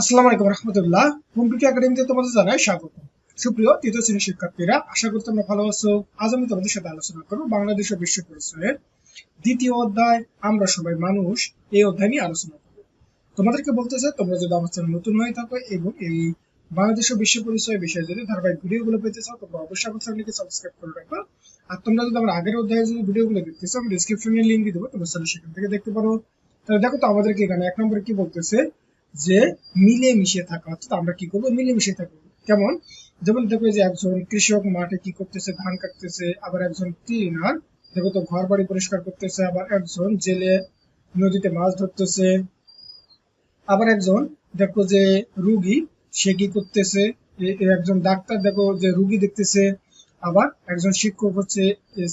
আসসালামু আলাইকুম রহমতুল্লাহ। কম্পিউটার একাডেমিতে তোমাদের জানাই স্বাগত। সুপ্রিয় তৃতীয় শ্রেণির শিক্ষার্থীরা, আশা করি তোমরা ভালো আছো। আজ আমি তোমাদের সাথে আলোচনা করব বাংলাদেশ ও বিশ্ব পরিচয়ের দ্বিতীয় অধ্যায়, আমরা সবাই মানুষ। এই অধ্যায় নিয়ে আলোচনা করব। তোমাদেরকে বলতে চাই, তোমরা যদি আমার চ্যানেল নতুন হয়ে থাকো এবং এই বাংলাদেশ ও বিশ্ব পরিচয় বিষয়ে যদি ধারাবাহিক ভিডিওগুলো পেতে চাও, তোমরা অবশ্যই আমার চ্যানেলকে সাবস্ক্রাইব করে রাখবে। আর তোমরা যদি আমার আগের অধ্যায়ে যদি ভিডিওগুলো দেখতে চাও, আমি ডিসক্রিপশনে লিঙ্ক দিয়ে দেবো, তোমরা চাইলে সেখান থেকে দেখতে পারো। তাহলে দেখো তো আমাদেরকে এখানে এক নম্বরে কি বলতেছে যে মিলে মিশে থাকা, অর্থাৎ আমরা কি করব? মিলে মিশে থাকব। কেমন? যেমন দেখো যে একজন কৃষক মাঠে কি করতেছে? ধান কাটতেছে, আবার একজন ক্লিনার দেখো তো ঘর বাড়ি পরিষ্কার করতেছে, আবার একজন জেলে নদীতে মাছ ধরতেছে, আবার একজন দেখো যে রুগী, সে কি করতেছে? একজন ডাক্তার দেখো যে রুগী দেখতেছে, আবার একজন শিক্ষক হচ্ছে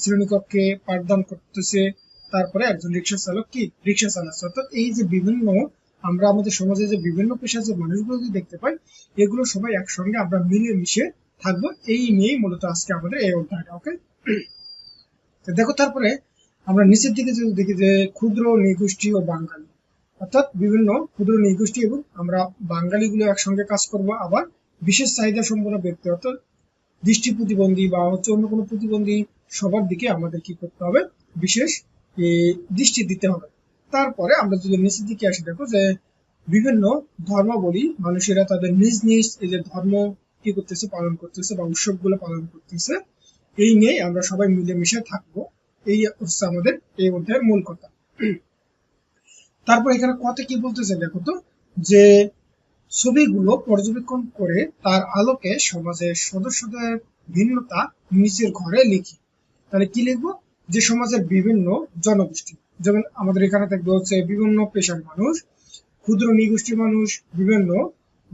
শ্রেণীকক্ষে পাঠদান করতেছে, তারপরে একজন রিক্সা চালক কি? রিক্সা চালাচ্ছে অর্থাৎ এই যে বিভিন্ন আমরা আমাদের সমাজে যে বিভিন্ন পেশার যে মানুষগুলো যদি দেখতে পাই, এগুলো সবাই একসঙ্গে আমরা মিলিয়ে মিশে থাকব। এই নিয়েই মূলত আজকে আমাদের এই অধ্যায়টা, ওকে? দেখো, তারপরে আমরা নিচের দিকে যদি দেখি যে ক্ষুদ্র নৃগোষ্ঠী ও বাঙালি, অর্থাৎ বিভিন্ন ক্ষুদ্র নৃগোষ্ঠী এবং আমরা বাঙালিগুলো একসঙ্গে কাজ করব, আবার বিশেষ চাহিদা সম্পন্ন ব্যক্তি, অর্থাৎ দৃষ্টি প্রতিবন্ধী বা হচ্ছে অন্য কোনো প্রতিবন্ধী সবার দিকে আমাদের কি করতে হবে? বিশেষ দৃষ্টি দিতে হবে। তারপরে আমরা যদি নিচের দিকে আসি, দেখো যে বিভিন্ন ধর্মাবলী মানুষেরা তাদের নিজ নিজ এই যে ধর্ম কি করতেছে, পালন করতেছে বা উৎসবগুলো পালন করতেছে, এই নিয়েই আমরা সবাই মিলেমিশে থাকব। এই হচ্ছে আমাদের এই অধ্যায়ের মূল কথা। তারপর এখানে কথা কি বলতেছে দেখো তো, যে ছবিগুলো পর্যবেক্ষণ করে তার আলোকে সমাজের সদস্যদের ভিন্নতা নিজের ঘরে লিখি। তাহলে কি লিখব? যে সমাজের বিভিন্ন জনগোষ্ঠী। যেমন আমাদের এখানে থাকবে হচ্ছে বিভিন্ন পেশার মানুষ, ক্ষুদ্র নিগোষ্ঠীর মানুষ, বিভিন্ন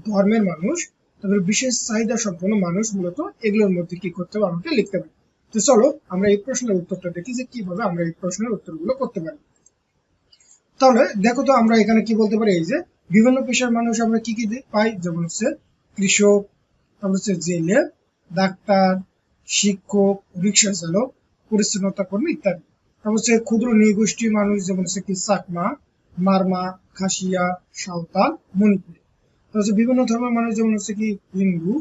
ধর্মের মানুষ, তারপরে বিশেষ চাহিদা সম্পন্ন মানুষ মূলত এগুলোর মধ্যে কি করতে হবে আমাকে লিখতে পারি তো চলো, আমরা এই প্রশ্নের উত্তরটা দেখি যে কীভাবে আমরা এই প্রশ্নের উত্তরগুলো করতে পারি। তাহলে, দেখো তো আমরা এখানে কি বলতে পারি, এই যে বিভিন্ন পেশার মানুষ আমরা কি কি পাই, যেমন হচ্ছে কৃষক, তারপর হচ্ছে জেলে, ডাক্তার, শিক্ষক, রিক্সা চালক, পরিচ্ছন্নতা কর্মী ইত্যাদি। হচ্ছে ক্ষুদ্র নৃগোষ্ঠী মানুষ যেমন হচ্ছে কি চাকমা, মারমা, খাসিয়া, সাঁওতাল, মণিপুরী। তারপর হচ্ছে বিভিন্ন ধর্মের মানুষ যেমন হচ্ছে কি হিন্দু,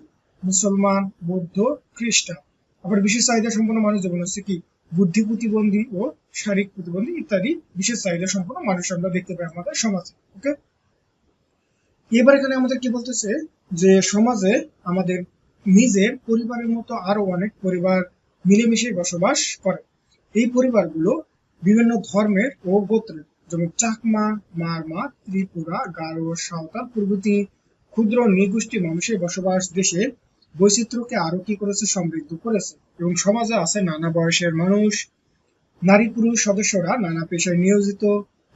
মুসলমান, বৌদ্ধ, খ্রিস্টান। আবার বিশেষ চাহিদা সম্পন্ন মানুষ যেমন হচ্ছে কি বুদ্ধি প্রতিবন্ধী ও শারীরিক প্রতিবন্ধী ইত্যাদি বিশেষ চাহিদা সম্পন্ন মানুষ আমরা দেখতে পাই আমাদের সমাজে, ওকে? এবার এখানে আমাদের কি বলতেছে যে সমাজে আমাদের নিজের পরিবারের মতো আরও অনেক পরিবার মিলেমিশে বসবাস করে। এই পরিবারগুলো বিভিন্ন ধর্মের ও গোত্রের, যেমন চাকমা, মারমা, ত্রিপুরা, গারো, সাঁওতাল প্রভৃতি ক্ষুদ্র নৃগোষ্ঠী মানুষের বসবাস দেশে বৈচিত্র্যকে আরও কি করেছে, সমৃদ্ধ করেছে এবং সমাজে আছে নানা বয়সের মানুষ, নারী পুরুষ সদস্যরা নানা পেশায় নিয়োজিত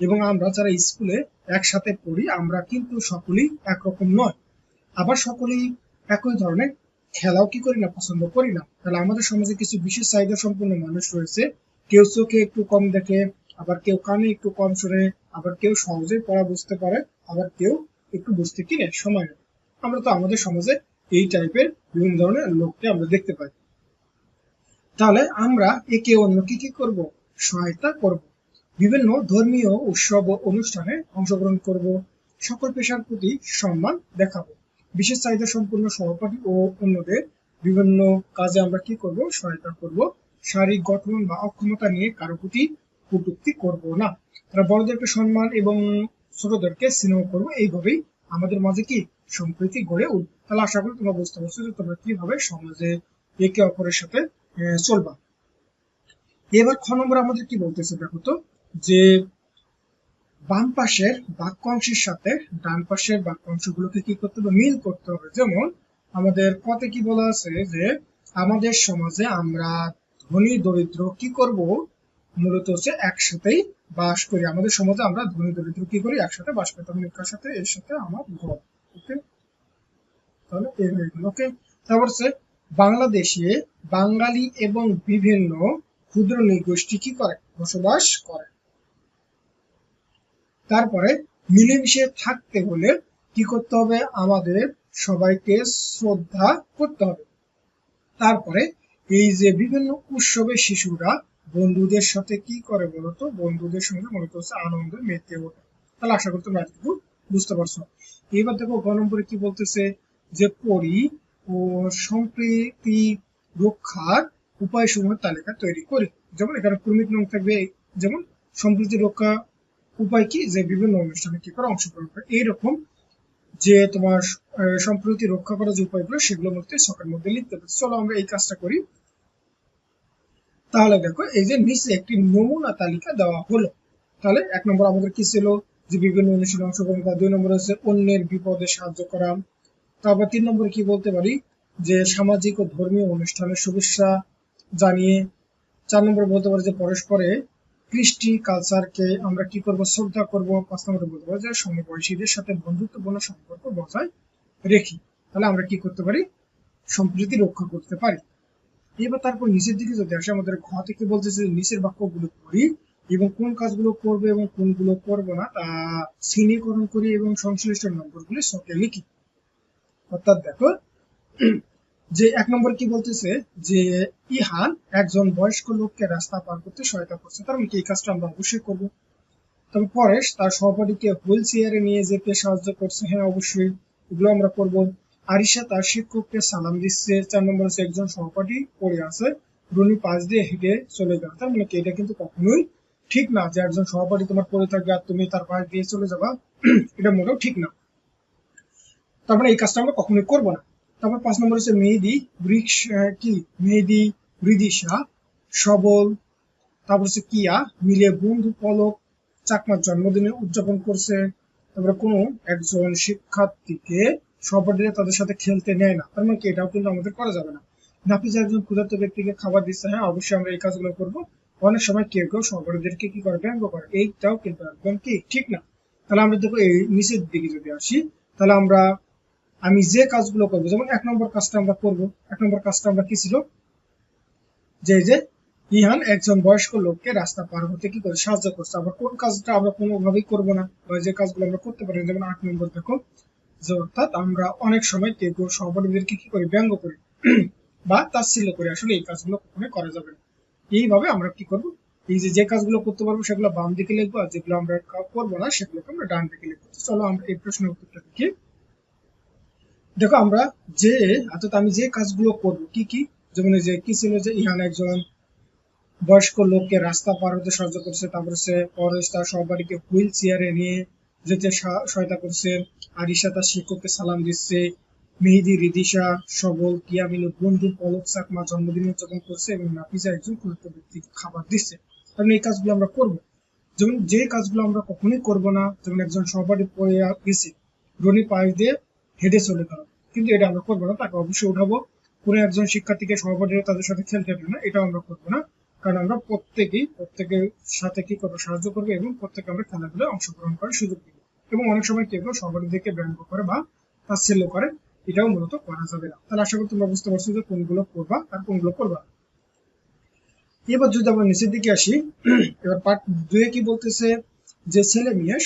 এবং আমরা যারা স্কুলে একসাথে পড়ি, আমরা কিন্তু সকলেই একরকম নয়। আবার সকলেই একই ধরনের, খেলাও কি করি না, পছন্দ করি না। তাহলে আমাদের সমাজে কিছু বিশেষ চাহিদা সম্পন্ন মানুষ রয়েছে কেউ চোখে একটু কম দেখে, আবার কেউ কানে একটু কম শোনে, আবার কেউ সহজে পড়া বুঝতে পারে, আবার কেউ একটু বুঝতে কিনে সময় নেয়। আমরা তো আমাদের সমাজে এই টাইপের বিভিন্ন ধরনের লোককে আমরা দেখতে পাই। তাহলে আমরা একে অন্যকে কি করব? সহায়তা করব। বিভিন্ন ধর্মীয় উৎসব ও অনুষ্ঠানে অংশগ্রহণ করব। সকল পেশার প্রতি সম্মান দেখাবো। বিশেষ চাহিদা সম্পূর্ণ সহপাঠী ও অন্যদের বিভিন্ন কাজে আমরা কি করব? সহায়তা করব। শারীরিক গঠন বা অক্ষমতা নিয়ে কারও প্রতি কটূক্তি করব না। তারা বড়দেরকে সম্মান এবং ছোটদেরকে স্নেহ করব, এইভাবেই আমাদের মাঝে কি সম্প্রীতি গড়ে উঠবে তাহলে আশা করি তোমরা বুঝতে পারছ যে তোমরা কীভাবে সমাজে একে অপরের সাথে চলবা। এবার খ নম্বর আমাদের কি বলতেছে দেখো তো, যে বাম পাশের বাক্যাংশের সাথে ডান পাশের বাক্যাংশগুলোকে কি করতে হবে? মিল করতে হবে। যেমন আমাদের কতে কি বলা আছে যে, আমাদের সমাজে আমরা ধনী, দরিদ্র, কি করব? মূলত হচ্ছে একসাথেই বাস করি। আমাদের সমাজে আমরা ধনী, দরিদ্র কি করি? একসাথে বাস করি। তখন এর সাথে? এর সাথে আমার ঘর। ওকে? তাহলে এই হয়ে গেল। ওকে? তারপর হচ্ছে বাংলাদেশে বাঙালি এবং বিভিন্ন ক্ষুদ্র নৃগোষ্ঠী কি করে? বসবাস করে। তারপরে মিলেমিশে থাকতে হলে কি করতে হবে? আমাদের সবাইকে শ্রদ্ধা করতে হবে। তারপরে এই যে বিভিন্ন উৎসবে শিশুরা বন্ধুদের সাথে কি করে বলতো? বন্ধুদের সঙ্গে মূলত হচ্ছে আনন্দে মেতে ওঠে। তাহলে আশা করি তোমরা এতটুকু বুঝতে পারছ। এবার দেখো গ নম্বরে কি বলতেছে যে পরি ও সম্প্রীতি রক্ষার উপায় সমূহের তালিকা তৈরি করে। যেমন এখানে ক্রমিক নং থাকবে, যেমন সম্প্রীতি রক্ষা উপায় কি? যে বিভিন্ন অনুষ্ঠানে কি করে অংশগ্রহণ করে। এইরকম যে তোমার সম্প্রতি রক্ষা করার যে উপায়গুলো সেগুলোর মধ্যে শখের মধ্যে লিখতে পারি চলো আমরা এই কাজটা করি। তাহলে দেখো, এই যে নিচে একটি নমুনা তালিকা দেওয়া হলো। তাহলে এক নম্বর আমাদের কি ছিল? যে বিভিন্ন অনুষ্ঠানে অংশগ্রহণ করা। দুই নম্বর হচ্ছে অন্যের বিপদে সাহায্য করা। তারপর তিন নম্বরে কি বলতে পারি? যে সামাজিক ও ধর্মীয় অনুষ্ঠানের শুভেচ্ছা জানিয়ে। চার নম্বরে বলতে পারি যে পরস্পরে কৃষ্টি কালচারকে আমরা কি করব? শ্রদ্ধা করব। পাঁচ নম্বরে বলতে পারি যে সমবয়সীদের সাথে বন্ধুত্বপূর্ণ সম্পর্ক বজায় রেখি। তাহলে আমরা কি করতে পারি? সম্প্রীতি রক্ষা করতে পারি। এবার তারপর নিচের দিকে যদি আসে আমাদের ঘ থেকে বলতেছে নিচের বাক্যগুলো করি এবং কোন কাজগুলো করবে এবং কোনগুলো করব না, তা শ্রেণীকরণ করি এবং সংশ্লিষ্ট নম্বরগুলি সকে লিখি। অর্থাৎ দেখো, যে এক নম্বর কি বলতেছে, যে ইহান একজন বয়স্ক লোককে রাস্তা পার করতে সহায়তা করছে, তার মানে এই কাজটা আমরা অবশ্যই করব। তবে পরেশ তার সহপাঠীকে হুইল চেয়ারে নিয়ে যেতে সাহায্য করছে হ্যাঁ অবশ্যই, এগুলো আমরা করব। আরিশা তার শিক্ষককে সালাম দিচ্ছে। চার নম্বর হচ্ছে একজন সহপাঠী পড়ে আছে। রুনি পাশ দিয়ে হেঁটে চলে যাবে। তার মানে এটা কিন্তু কখনোই ঠিক না যে একজন সহপাঠী তোমার পড়ে থাকবে আর তুমি তার পাশ দিয়ে চলে যাবা। এটা মোটেও ঠিক না। তার মানে এই কাজটা আমরা কখনোই করব না। তারপর পাঁচ নম্বর হচ্ছে মেহেদি ব্রিক্স কি? মেহেদি বৃদিশা সবল, তারপর হচ্ছে কিয়া, মিলে বন্ধু পলক, চাকমার জন্মদিনে উদযাপন করছে। তারপরে কোনো একজন শিক্ষার্থীকে সহপাঠীরা তাদের সাথে খেলতে নেয় না। তার মানে কি? এটাও কিন্তু আমাদের করা যাবে না। নাপিজা একজন ক্ষুধার্ত ব্যক্তিকে খাবার দিচ্ছে হ্যাঁ অবশ্যই আমরা এই কাজগুলো করব। অনেক সময় কেউ কেউ সহপাঠীদেরকে কি করে? ব্যঙ্গ করে। এইটাও কিন্তু একদম কি? ঠিক না। তাহলে আমরা দেখো এই নিচের দিকে যদি আসি, তাহলে আমরা, আমি যে কাজগুলো করব, যেমন এক নম্বর কাজটা আমরা করব। এক নম্বর কাজটা আমরা কি ছিল? যে যে ইহান একজন বয়স্ক লোককে রাস্তা পার হতে কি করে সাহায্য করছে। আবার কোন কাজটা আমরা কোনোভাবেই করব না বা যে কাজগুলো আমরা করতে পারি যেমন আট নম্বর দেখো। যে অর্থাৎ আমরা অনেক সময় কেউ কেউ সহপাঠীদেরকে কি করি, ব্যঙ্গ করি, বা তাচ্ছিল্য করি আসলে এই কাজগুলো কখনোই করা যাবে না। এইভাবে আমরা কি করব? এই যে যে কাজগুলো করতে পারব সেগুলো বাম দিকে লিখব আর যেগুলো আমরা করব না সেগুলোকে আমরা ডান দিকে লিখব। চলো আমরা এই প্রশ্নের উত্তরটা দেখি। দেখো আমরা যে, অর্থাৎ আমি যে কাজগুলো করব, কি কি? যেমন যে, কি ছিল যে, ইহান একজন বয়স্ক লোককে রাস্তা পার হতে সাহায্য করছে, তারপরে সে পরে তার সহপাঠীকে হুইল চেয়ারে নিয়ে যেতে সা- সহায়তা করছে, আরিশা তার শিক্ষককে সালাম দিচ্ছে, মেহেদি, রিদিশা সবল, কিয়ামিনু, বন্ধু পলক চাকমা জন্মদিন উদযাপন করছে এবং নাফিজা একজন গুরুত্ব ব্যক্তিকে খাবার দিচ্ছে। কারণ এই কাজগুলো আমরা করব। যেমন যে কাজগুলো আমরা কখনোই করব না, যেমন একজন সহপাঠী পড়ে গেছে রনি পাশ দিয়ে হেঁটে চলে গেল। কিন্তু এটা আমরা করব না, তাকে অবশ্যই উঠাবো। কোনো একজন শিক্ষার্থীকে সহপাঠীরা তাদের সাথে খেলতে দেবে না এটা আমরা করব না। কারণ আমরা প্রত্যেকেই, প্রত্যেকের সাথে কি করব, সাহায্য করব এবং প্রত্যেকে আমরা খেলাধুলায় অংশগ্রহণ করার সুযোগ দিব। এবং অনেক সময় কেউ কেউ সহপাঠীদেরকে ব্যঙ্গ করে বা তাচ্ছিল্য করে, এটাও মূলত করা যাবে না। তাহলে আশা করি তোমরা বুঝতে পারছ যে কোনগুলো করবা আর কোনগুলো করবা এবার যদি আমরা নিচের দিকে আসি, এবার পার্ট দুয়ে কি বলতেছে যে ছেলে মেয়ে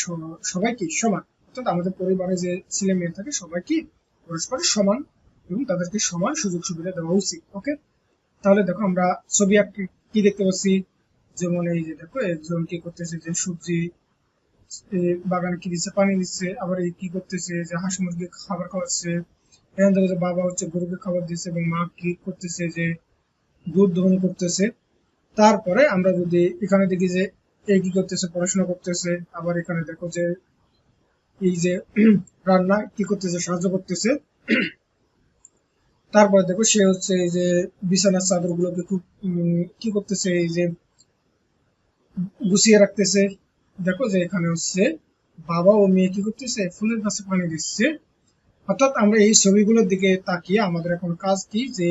সবাই কি সমান? অর্থাৎ আমাদের পরিবারে যে ছেলে মেয়ে থাকে, সবাই কি পরস্পর সমান? এবং তাদেরকে সমান সুযোগ সুবিধা দেওয়া উচিত। ওকে তাহলে দেখো আমরা ছবি আঁকি কি দেখতে পাচ্ছি? যেমন এই যে দেখো একজন কি করতেছে যে সবজি বাগানে কি দিচ্ছে, পানি দিচ্ছে, আবার এই কি করতেছে যে হাঁস মুরগি খাবার খাওয়াচ্ছে। এখান থেকে যে বাবা হচ্ছে গরুকে খাবার দিচ্ছে এবং মা কি করতেছে যে দুধ দহন করতেছে। তারপরে আমরা যদি এখানে দেখি যে এই কি করতেছে, পড়াশোনা করতেছে, আবার এখানে দেখো যে এই যে রান্না কি করতেছে, সাহায্য করতেছে। তারপরে দেখো সে হচ্ছে এই যে বিছানার চাদর গুলোকে খুব কি করতেছে, এই যে গুছিয়ে রাখতেছে। দেখো যে এখানে হচ্ছে বাবা ও মেয়ে কি করতেছে, ফুলের গাছে পানি দিচ্ছে। অর্থাৎ আমরা এই ছবিগুলোর দিকে তাকিয়ে আমাদের এখন কাজ কি, যে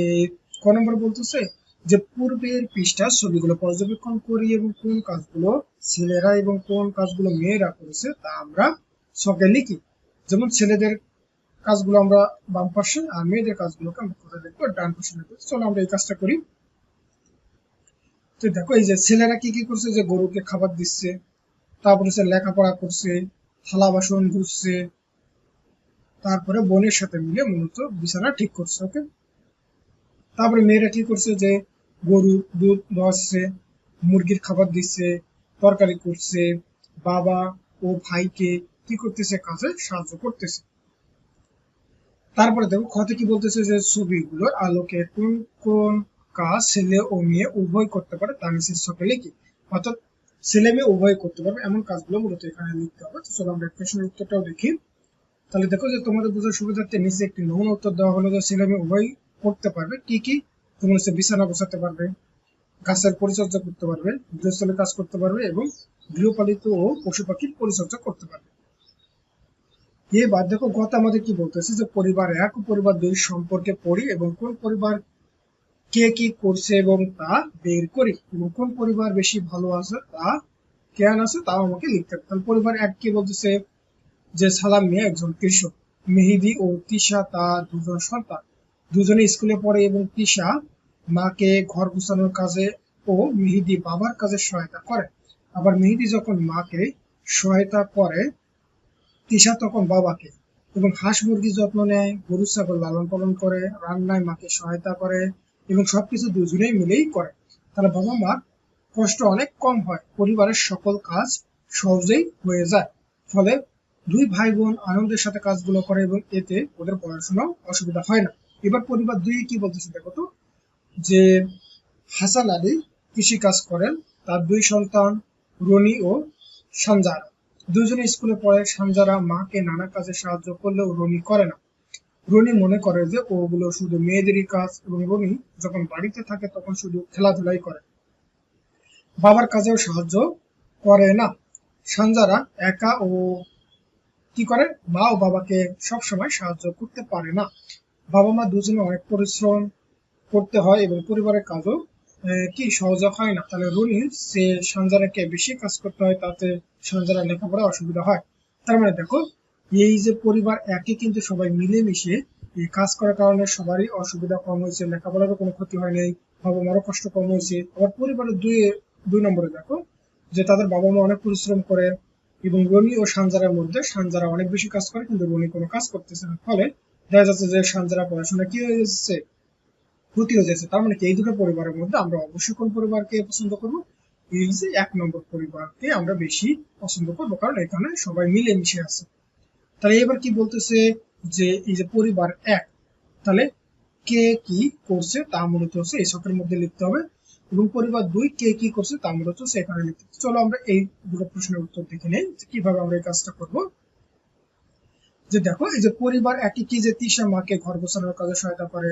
ক নম্বর বলতেছে যে পূর্বের পৃষ্ঠার ছবিগুলো পর্যবেক্ষণ করি এবং কোন কাজগুলো ছেলেরা এবং কোন কাজগুলো মেয়েরা করেছে তা আমরা ছকে লিখি। যেমন ছেলেদের কাজগুলো আমরা বাম পাশে আর মেয়েদের কাজগুলোকে আমরা কোথায় দেখব? ডান পাশে লিখব চলো আমরা এই কাজটা করি। তো দেখো, এই যে ছেলেরা কি কি করছে? যে গরুকে খাবার দিচ্ছে, তারপরে সে লেখাপড়া করছে, থালা বাসন ধুচ্ছে তারপরে বোনের সাথে মিলে মূলত বিছানা ঠিক করছে ওকে তারপরে মেয়েরা কি করছে? যে গরু দুধ দোয়াচ্ছে, মুরগির খাবার দিচ্ছে, তরকারি করছে, বাবা ও ভাইকে কি করতেছে? কাজে সাহায্য করতেছে। তারপরে দেখো, ক্ষতে কি বলতেছে যে ছবিগুলোর আলোকে কোন কোন কাজ ছেলে ও মেয়ে উভয় করতে পারে, তা নিচে ছকে লিখি অর্থাৎ ছেলে মেয়ে উভয় করতে পারবে, এমন কাজগুলো মূলত এখানে লিখতে হবে। তো চলো আমরা প্রশ্নের উত্তরটাও দেখি। তাহলে দেখো যে তোমাদের বোঝার সুবিধার্থে নিচে একটি নমুনা উত্তর দেওয়া হলো যে ছেলে মেয়ে উভয় করতে পারবে। কি কি? তুমি হচ্ছে বিছানা বসাতে পারবে, গাছের পরিচর্যা করতে পারবে গৃহস্থলে কাজ করতে পারবে এবং গৃহপালিত ও পশু পাখির পরিচর্যা করতে পারবে। দেখো গত আমাদের কি বলতেছে যে পরিবার এক, পরিবার দুই সম্পর্কে পড়ি এবং কোন পরিবার কে কি করছে এবং তা বের করি এবং কোন পরিবার বেশি ভালো আছে, তা কেন আছে, তাও আমাকে লিখতে হবে। পরিবার এক কি বলতেছে? যে সালাম মেয়ে একজন কৃষক, মেহেদি ও তিশা তার দুজন সন্তান। দুজনে স্কুলে পড়ে এবং তিশা মাকে ঘর গুছানোর কাজে ও মেহেদি বাবার কাজে সহায়তা করে। আবার মেহেদি যখন মাকে সহায়তা করে তিশা তখন বাবাকে এবং হাঁস মুরগি যত্ন নেয় গরু ছাগল লালন পালন করে, রান্নায় মাকে সহায়তা করে এবং সবকিছু দুজনেই মিলেই করে। তাহলে বাবা মার কষ্ট অনেক কম হয়, পরিবারের সকল কাজ সহজেই হয়ে যায়। ফলে দুই ভাই বোন আনন্দের সাথে কাজগুলো করে এবং এতে ওদের পড়াশোনাও অসুবিধা হয় না। এবার পরিবার দুই কি বলতেছে দেখো তো? যে হাসান আলী কৃষি কাজ করেন, তার দুই সন্তান রনি ও সঞ্জারা দুজনে স্কুলে পড়ে সঞ্জারা মাকে নানা কাজে সাহায্য করলেও রনি করে না। রনি মনে করে যে ওগুলো শুধু মেয়েদেরই কাজ এবং রনি যখন বাড়িতে থাকে তখন শুধু খেলাধুলাই করে। বাবার কাজেও সাহায্য করে না। সঞ্জারা একা ও কি করে? মা ও বাবাকে সব সময় সাহায্য করতে পারে না। বাবা মা দুজনে অনেক পরিশ্রম করতে হয় এবং পরিবারের কাজও কি সহজে হয় না? তাহলে রুনি সে সঞ্জারাকে বেশি কাজ করতে হয়, তাতে সঞ্জারা লেখাপড়া অসুবিধা হয়। তার মানে দেখো, এই যে পরিবার একই কিন্তু সবাই মিলেমিশে এই কাজ করার কারণে সবারই অসুবিধা কম হয়েছে, লেখাপড়ারও কোনো ক্ষতি হয় নাই বাবা মারও কষ্ট কম হয়েছে। আবার পরিবারের দুই দুই নম্বরে দেখো, যে তাদের বাবা মা অনেক পরিশ্রম করে এবং রনি ও সানজারার মধ্যে সানজারা অনেক বেশি কাজ করে, কিন্তু রনি কোনো কাজ করতেছে না। ফলে দেখা যাচ্ছে যে সানজারা পড়াশোনা কি হয়ে যাচ্ছে? ক্ষতি হয়ে যাচ্ছে। তার মানে কি? এই দুটো পরিবারের মধ্যে আমরা অবশ্যই কোন পরিবারকে পছন্দ করব? এই যে এক নম্বর পরিবারকে আমরা বেশি পছন্দ করব, কারণ এখানে সবাই মিলেমিশে আছে। তাহলে এবার কি বলতেছে যে, এই যে পরিবার এক, তাহলে কে কি করছে তা মূলত হচ্ছে এই ছকের মধ্যে লিখতে হবে এবং পরিবার দুই কে কি করছে তা মূলত হচ্ছে এখানে লিখতে হবে। চলো আমরা এই দুটো প্রশ্নের উত্তর দেখে নেই কীভাবে আমরা এই কাজটা করব। যে দেখো, এই যে পরিবার একই কি যে তিশা মাকে ঘর বসানোর কাজে সহায়তা করে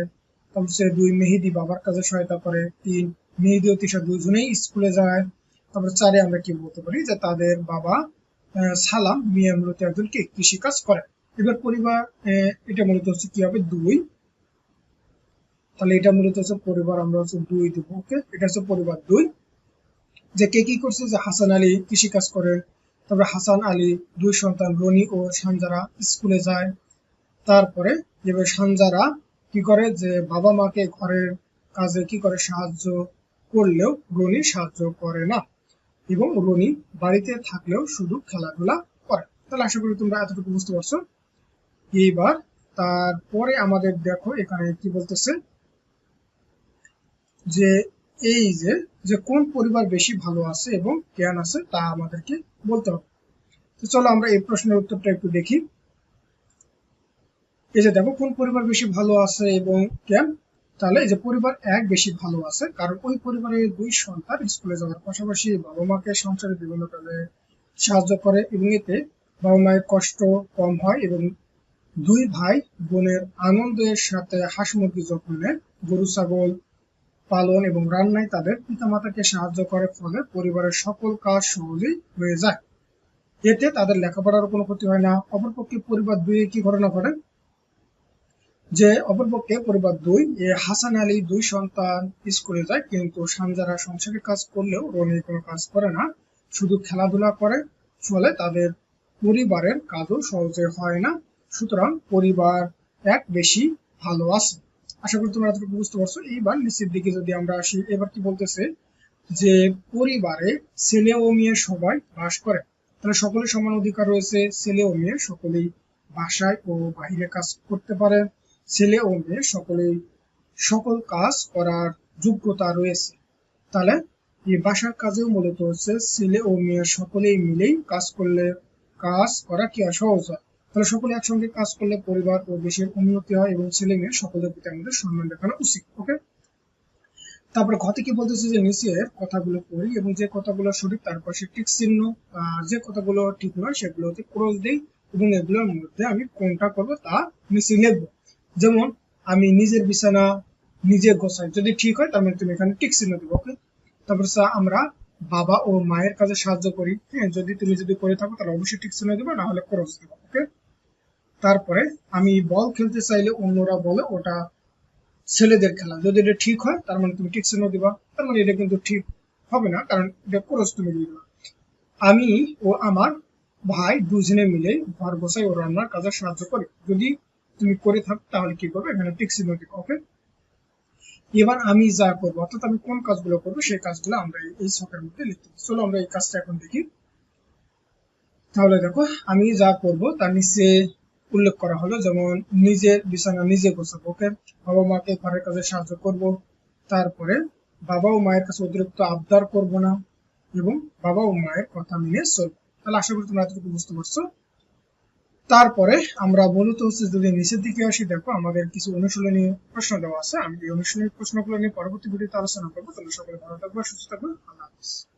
তারপর দুই মেহেদি বাবার কাজে সহায়তা করে, তিন মেহেদি ও তিশা দুজনেই স্কুলে যায়। তারপর চারে আমরা কি বলতে পারি যে তাদের বাবা সালাম মিয়া মূলত একজন কি কৃষি কাজ করে এবার পরিবার এটা মূলত হচ্ছে কি হবে? দুই। তাহলে এটা মূলত হচ্ছে পরিবার, আমরা হচ্ছে দুই দেবো, ওকে? এটা হচ্ছে পরিবার দুই। যে কে কি করছে? যে হাসান আলী কৃষি কাজ করে তারপরে হাসান আলী দুই সন্তান রনি ও সানজারা স্কুলে যায়। তারপরে এবার সানজারা কি করে? যে বাবা মাকে ঘরের কাজে কি করে সাহায্য করলেও রনি সাহায্য করে না। এবং রনি বাড়িতে থাকলেও শুধু খেলাধুলা করে। তাহলে আশা করি তোমরা এতটুকু বুঝতে পারছ। এইবার তারপরে আমাদের দেখো, এখানে কি বলতেছে? যে এই যে যে কোন পরিবার বেশি ভালো আছে এবং জ্ঞান আছে তা আমাদেরকে বলতে হবে। তো চলো আমরা এই প্রশ্নের উত্তরটা একটু দেখি। এই যে দেখো, কোন পরিবার বেশি ভালো আছে এবং কেন? তাহলে এই যে পরিবার এক বেশি ভালো আছে, কারণ ওই পরিবারের দুই সন্তান স্কুলে যাওয়ার পাশাপাশি বাবা মাকে সংসারে বিভিন্ন কাজে সাহায্য করে এবং এতে বাবা মায়ের কষ্ট কম হয় এবং দুই ভাই বোনের আনন্দের সাথে হাঁস মুরগি যত্ন গরু, ছাগল পালন এবং রান্নায় তাদের পিতামাতাকে সাহায্য করে, ফলে পরিবারের সকল কাজ সহজেই হয়ে যায়। এতে তাদের লেখাপড়ার কোনো ক্ষতি হয় না। অপরপক্ষে পরিবার দুই কি ঘটনা ঘটে। যে অপরপক্ষে পরিবার দুই হাসান আলী দুই সন্তান স্কুলে যায়, কিন্তু সানজারা সংসারে কাজ করলেও রনি কোনো কাজ করে না। শুধু খেলাধুলা করে, ফলে তাদের পরিবারের কাজও সহজে হয় না। সুতরাং পরিবার এক বেশি ভালো আছে। আশা করি তোমরা এতটুকু বুঝতে পারছ। এইবার নিচের দিকে যদি আমরা আসি, এবার কি বলতেছে যে পরিবারে ছেলে ও মেয়ে সবাই বাস করে। তাহলে সকলের সমান অধিকার রয়েছে, ছেলে ও মেয়ে সকলেই বাসায় ও বাহিরে কাজ করতে পারে। ছেলে ও মেয়ে সকলেই সকল কাজ করার যোগ্যতা রয়েছে। তাহলে এই বাসার কাজেও মূলত হচ্ছে ছেলে ও মেয়ে সকলেই মিলেই কাজ করলে কাজ করা কি সহজ হয়? তাহলে সকলে একসঙ্গে কাজ করলে পরিবার ও দেশের উন্নতি হয় এবং ছেলে মেয়ে সকলের প্রতি আমাদের সম্মান দেখানো উচিত ওকে তারপরে ঘতে কি বলতেছে যে নিচের কথাগুলো পড়ি এবং যে কথাগুলো সঠিক তার পাশে টিক চিহ্ন যে কথাগুলো ঠিক নয় সেগুলোতে ক্রস দেই এবং এগুলোর মধ্যে আমি কোনটা করব তা নিচে লিখব। যেমন, আমি নিজের বিছানা নিজে গোছাই। যদি ঠিক হয় মানে তুমি এখানে টিক চিহ্ন দেবো ওকে তারপর আমরা বাবা ও মায়ের কাজে সাহায্য করি হ্যাঁ? যদি তুমি যদি করে থাকো, তাহলে অবশ্যই টিক চিহ্ন দেবো, না হলে ক্রস দেবো ওকে তারপরে আমি বল খেলতে চাইলে অন্যরা বলে ওটা ছেলেদের খেলা। যদি এটা ঠিক হয়, তার মানে তুমি টিক চিহ্ন দিবা, তার মানে এটা কিন্তু ঠিক হবে না, কারণ এটা ক্রস তুমি দিয়ে দিবা। আমি ও আমার ভাই দুজনে মিলে ঘর বসাই ও রান্নার কাজে সাহায্য করি। যদি তুমি করে থাকো, তাহলে কি করবে? এখানে টিক চিহ্ন দিবা ওকে এবার আমি যা করব, অর্থাৎ আমি কোন কাজগুলো করব, সেই কাজগুলো আমরা এই- ছকের মধ্যে লিখতে। চলো আমরা এই কাজটা এখন দেখি। তাহলে দেখো, আমি যা করব, তার নিচে উল্লেখ করা হলো, যেমন নিজের বিছানা নিজে গোছাবো ওকে বাবা মাকে ঘরের কাজে সাহায্য করব। তারপরে বাবা ও মায়ের কাছে অতিরিক্ত আবদার করব না, এবং বাবা ও মায়ের কথা মেনে চলবো। তাহলে আশা করি তোমরা এতটুকু বুঝতে পারছ। তারপরে আমরা মূলত হচ্ছে, যদি নিচের দিকে আসি, দেখো আমাদের কিছু অনুশীলনী প্রশ্ন দেওয়া আছে। আমি এই অনুশীলনী প্রশ্নগুলো নিয়ে পরবর্তী ভিডিওতে আলোচনা করব। তাহলে সকলে ভালো থাকব, সুস্থ থাকবে। আল্লাহ হাফিজ।